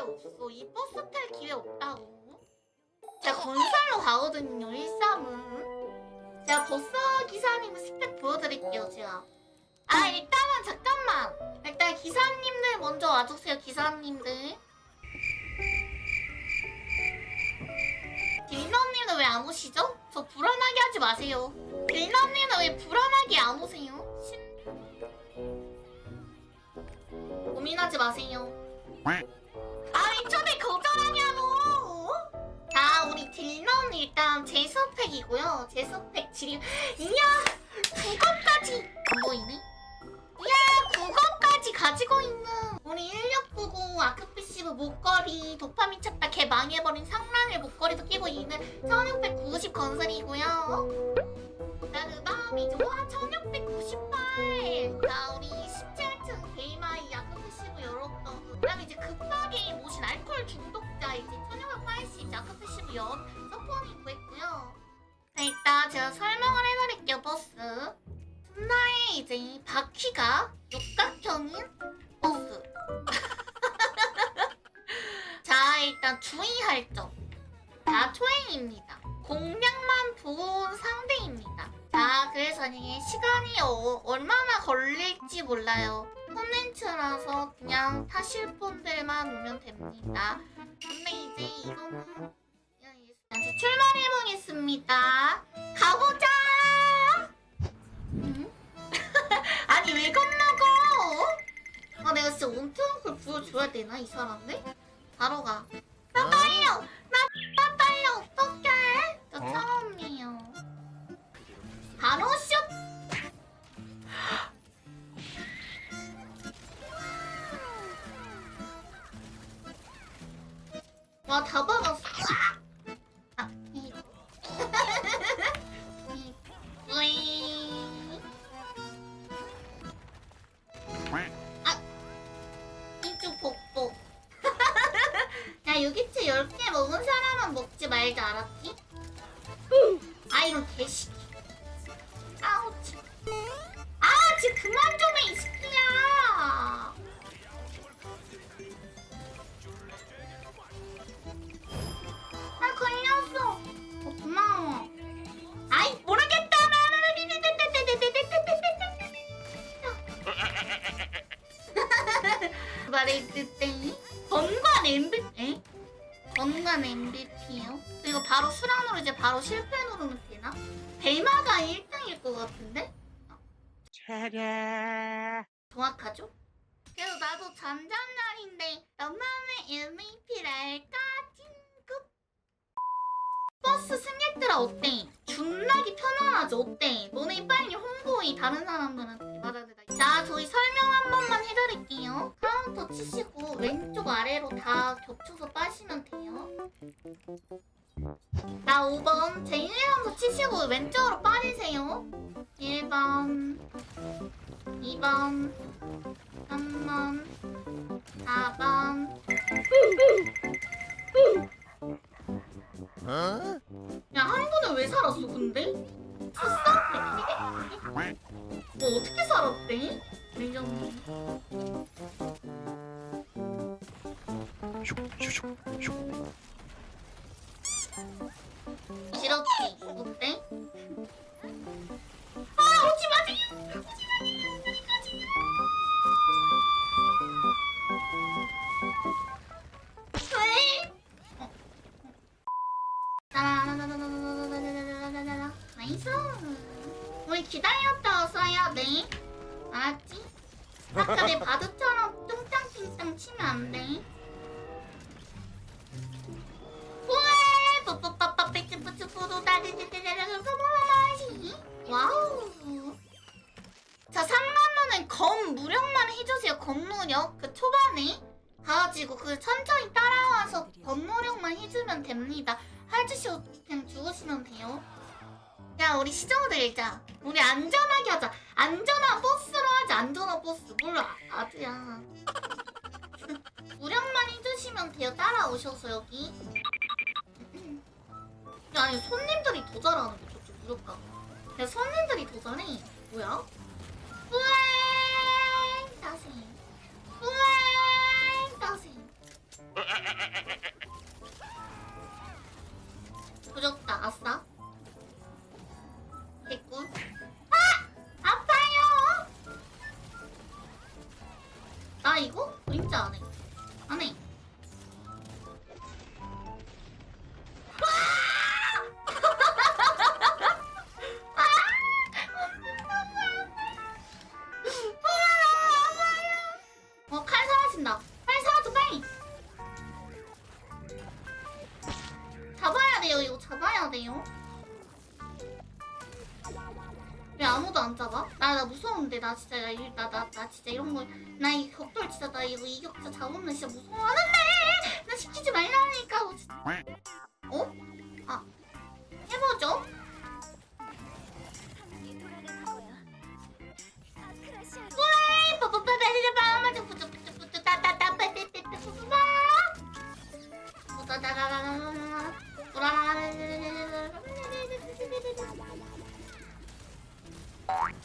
없어. 이 버스 탈 기회 없다고. 제가 건설로 가거든요. 1삼은. 제가 버스 기사님 스펙 보여드릴게요. 제가. 아 일단은 잠깐만. 일단 기사님들 먼저 와주세요. 기사님들. 딜너님은 왜 안 오시죠? 저 불안하게 하지 마세요. 딜너님은 왜 불안하게 안 오세요? 심... 고민하지 마세요. 딜넌 일단 제 스펙이고요. 제 스펙 지금 이야 국어까지 안 보이네? 이야 국어까지 가지고 있는 우리 1699 아크피시브 목걸이 도파민 찾다 개 망해버린 상랑의 목걸이도 끼고 있는 1690 건설이고요. 자 그다음이죠. 와 1698. 자 우리 17층 게이마이 아크피시브 열었던. 그다음에 이제 급하게 모 신 알코올 중독자 이제 1680 아크피시브 연 서포닝 구했고요. 자 일단 제가 설명을 해드릴게요 버스. 틈나에 이제 바퀴가 육각형인 버스. 자 일단 주의할 점. 자 초행입니다. 공략만 본 상대입니다. 자 그래서 이게 시간이 어, 얼마나 걸릴지 몰라요. 콘텐츠라서 그냥 타실 분들만 오면 됩니다. 근데 이제 이거는 이제 출발해보겠습니다. 가보자. 음? 아니 왜 건너고? 아 내가 진짜 원투을 보여줘야 되나 이 사람들? 바로 가. 나 딸려. 나, 나 딸려 어떡해? 저 어? 와 다 박았어. 아, 이. 이. 으이. 아, 이쪽 복복. 야, 유기치 10개 먹은 사람은 먹지 말자, 알았지? 아, 이런 개새끼. 말해줄 때 건관 MVP 에? 건관 MVP요? 이거 바로 수랑으로 이제 바로 실패 누르면 되나? 벨마가 1등일 것 같은데? 차례. 정확하죠? 그래도 나도 잔잔날인데 너만의 MVP랄까? 찐급 버스 승객들아 어때? 존나기 편안하죠? 어때? 너네 빨리 홍보해 다른 사람들한테 맞아들다 자 저희 설명 한 번만 해드릴게요. 카운터 치시고 왼쪽 아래로 다 겹쳐서 빠시면 돼요. 자 5번. 제 1번부터 치시고 왼쪽으로 빠지세요. 1번 2번 3번 4번. 어? 슉슉슉슉. 싫었지? 어때? 아 오지 마세요! 오지 마세요! 여기까지 왜? 어. 따라라라라라라라라라라라라라라라라. 나이스 우리 기다렸다 왔어야 돼 알았지? 아까 내 바드처럼 뚱땅띵땅 치면 안돼 와우. 자 상관로는 검 무력만 해주세요. 검 무력. 그 초반에. 가가지고 그 천천히 따라와서 검 무력만 해주면 됩니다. 할주시고 그냥 죽으시면 돼요. 야 우리 시정 들자. 우리 안전하게 하자. 안전한 버스로 하자. 안전한 버스. 몰라. 아주야. 무력만 해주시면 돼요. 따라오셔서 여기. 야, 아니 손님들이 더 잘하는 거 저쪽 무력가. 야 손님들이 더 잘해. 뭐야? 뿌잉 따세. 뿌잉 따세. 부졌다 아싸 개꿀 아! 아파요 나 이거 그림자 안해 안해 나 진짜, 나, 이- 나, 나, 나 진짜 이런 거, 나이 격돌 진짜, 나 이거 이 격자 잡으면 진짜 무서워하는데! 나 시키지 말라니까, 어. 어? 아, 해보죠?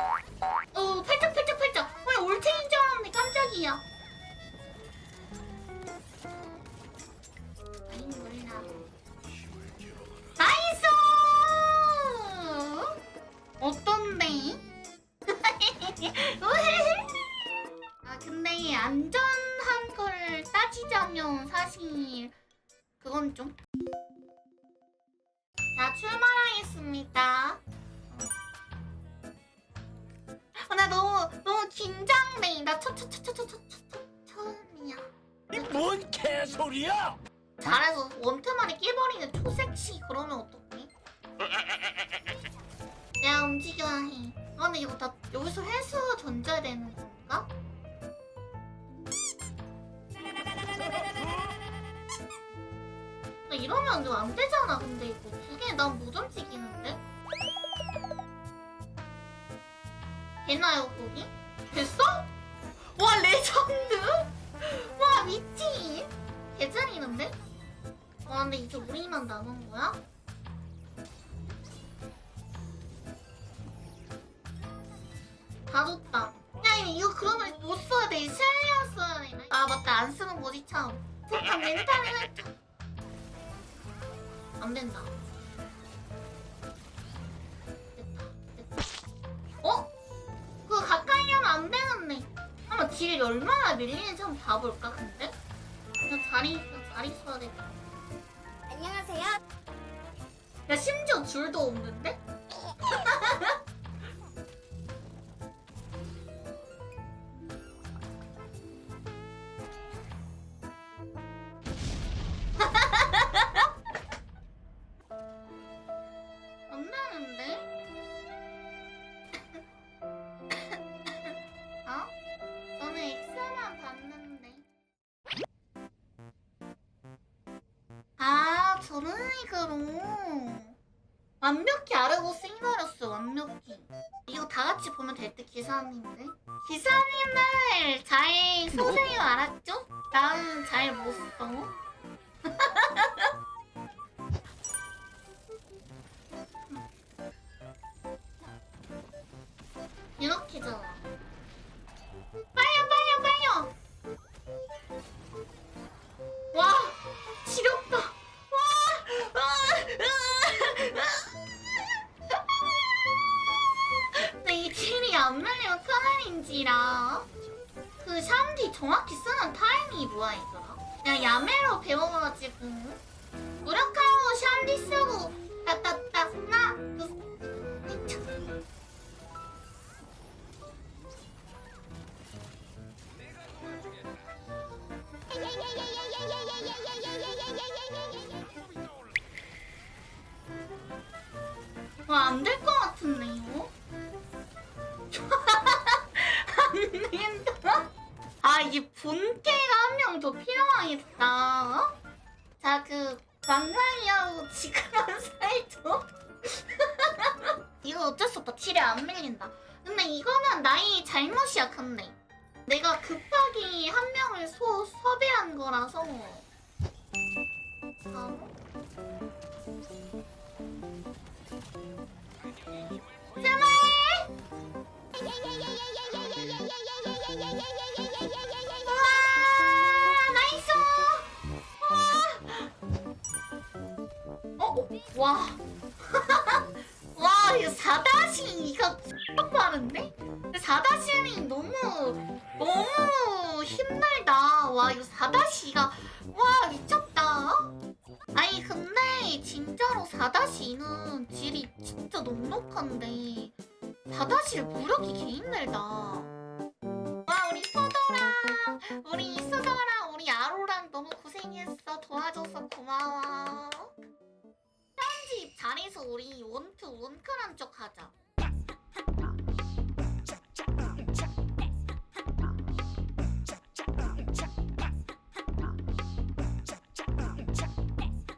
뿌 어, 팔짝 팔짝 팔짝. 왜 올챙인 줄 알았는데 깜짝이야. 아이 몰라. 나이스! 어떤데? 아 근데 안전한 걸 따지자면 사실 그건 좀. 자 출발하겠습니다. 너무 긴장돼. 나 처처처처처처 처음이야. 뭔 개소리야? 잘해서 원투만에 깨버리는 초섹시 그러면 어떡해? 내가 움직여야 해. 아 근데 이거 다 여기서 회수 던져야 되는 건가? 나 이러면 이거 안 되잖아. 근데 이거 두개난못 움직이는데? 되나요 거기? 됐어? 와 레전드! 와 미친! 개짱이는데? 와 근데 이제 우리만 남은 거야? 다 줬다 야 이거 그러면 못 써야 돼 실리아 써야 되나? 아 맞다 안 쓰는 거지 참 잠깐 멘탈이 살짝 안 된다 안 되는데 한번 딜 얼마나 밀리는지 한번 봐볼까 근데? 그냥 자리 그냥 자리 써야 돼. 안녕하세요. 야 심지어 줄도 없는데? 식으로. 완벽히 아르고 싱가렸어, 완벽히. 이거 다 같이 보면 될 듯, 기사님들. 기사님들 잘 소세요, 알았죠? 나는 잘못 써. 야매로 배워가지고 무력하고 샴디 쓰고 따따따 나 그. 와, 안될 것 같은데, 이거? 안 된다? 아, 이게 명 더 필요하겠다. 어? 자, 그, 만나이하고 지금한 사이죠? 이거 어쩔 수 없다. 딜이 안 밀린다. 근데 이거는 나의 잘못이야, 근데. 내가 급하게 한 명을 소, 섭외한 거라서. 아. 제발! 와. 와, 이거 4다시 이거 X 빠른데? 4다시는 너무 너무 힘들다. 와, 이거 4다시가 와, 미쳤다. 아니, 근데 진짜로 4다시는 질이 진짜 넉넉한데 4다시를 무력이 개 힘들다. 잘해서 우리 원투 원클한 쪽 하자.